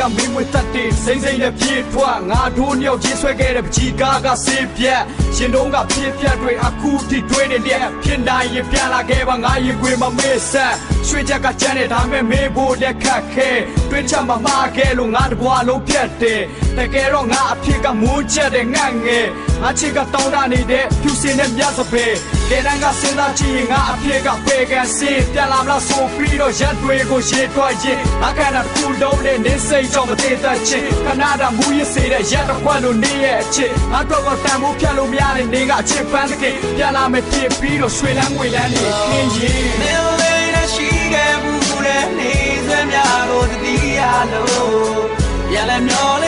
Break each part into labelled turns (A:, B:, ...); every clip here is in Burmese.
A: ကမင်းမွေတတ်တဲ့စိမ့်စိမ့်နဲ့ပြေးထွက်ငါတို့ညောက်ချင်းဆွဲခဲ့တဲ့ပကြီးကားကဆေးပြက်ရှင်တုံးကပြည့်ပြက်တွေအခုထိတွေးနေတယ်ဖြစ်တိုင်းရင်ပြန်လာခဲ့ပါငါရင်ခွေမမေ့ဆက်ရွှေချက်ကကြမ်းတဲ့ဒါမဲ့မေးဖို့လက်ခတ်ခဲတွေးချက်မမှားခဲ့လို့ငါတဘွားလုံးပြတ်တယ်တကယ်တော့ငါအဖြစ်ကမွန်းချက်တဲ့ငတ်ငယ်ငါချစ်ကတောင်းတနေတဲ့ဖြူစင်တဲ့မြတ်စပယ်ကဲတန်းကစဉ်းစားကြည့်ရင်ငါအဖြစ်ကပေကန်စင်ပြန်လာမလားဆိုပြီးတော့ရက်တွေကိုရေတွက်ရင်အခါတစ်ခုလုံးနဲ့နေစိတ်ကြောင့်မသေးသက်ချင်ခဏတာမူရစေတဲ့ရက်တစ်ခွက်လိုနေရဲ့အချစ်ငါတော့ကတန်ဖို့ဖြတ်လို့မရတဲ့နေကအချစ်ပန်းတကယ်ပြန်လာမယ်ဖြစ်ပြီးတော့ရွှေလန်းငွေလန်းနေခင်းရင်
B: မင်းလေးနဲ့ ရှိခဲ့ဘူးတဲ့နေစဲများကိုတတိယလို့ရလည်းမျောလေး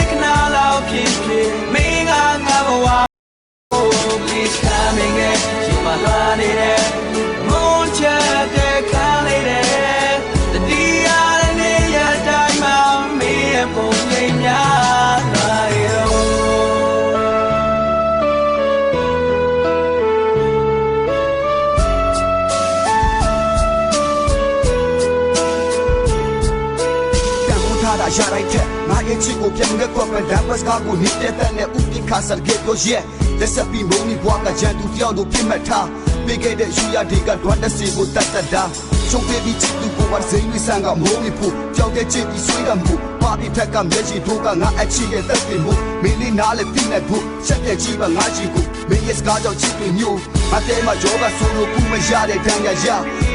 B: န်
C: ဖိုးထားတာရလိုက်တဲ့ငါရဲ့ချစ်ကိုပြန်ငက်ကွက်ပဲဒမ်ဘတ်စကားကိုနေတဲ့တဲ့နဲ့ဥပိခါဆယ်ဂေတိုရဲ့လက်ဆက်ပြီးမုံနီဘွားကကြံသူတယောက်တို့ပြစ်မှတ်ထားပေးခဲ့တဲ့ယူရဒီကဒွတ်တစီကိုတတ်တတ်တာချုံပေးပြီးချစ်သူကိုဝတ်စိမ့်ပြီးဆန်ကမုံနီဖို့ကြောက်တဲ့ချစ်ပြီးဆွေးရမှုပါပြီးထက်ကမျက်ချီထိုးကငါအချစ်ရဲ့သက်ပြင်မှုမင်းလေးနားလည်းပြနေဖို့ချက်တဲ့ကြီးပါငါချီကိုမင်းရဲ့စကားကြောင့်ချစ်ပြီးမျိုး အတဲမှာကြောကဆိုလို့ကူမရတဲ့တန်ရရ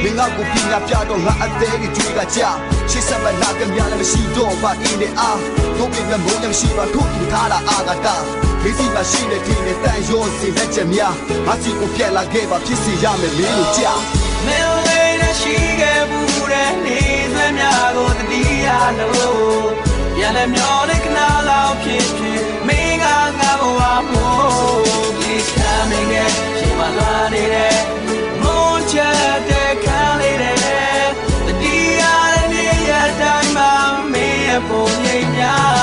C: မင်းကကိုပြညာပြတော့ငါအသေးကြီးတွေးကကြချစ်စမနာကမြလည်းမရှိတော့ပါအင်းနဲ့အားတို့ပြမုံလည်းရှိပါထို့တူထားတာအာဂတာဒီစီကရှိတဲ့ဒီနဲ့တန်ရောစီလက်ချက်များငါစီကိုပြက်လာခဲ့ပါဖြစ်စီရမယ်မင်းတို့ကြာ
B: မင်းလေးနဲ့ရှိခဲ့ဘူးတဲ့နေစဲများကိုတတိယလို့ရလည်းမျောလေးခဏလောက်ဖြစ်ဖြစ်မင်းကငါဘဝမို့ Yeah.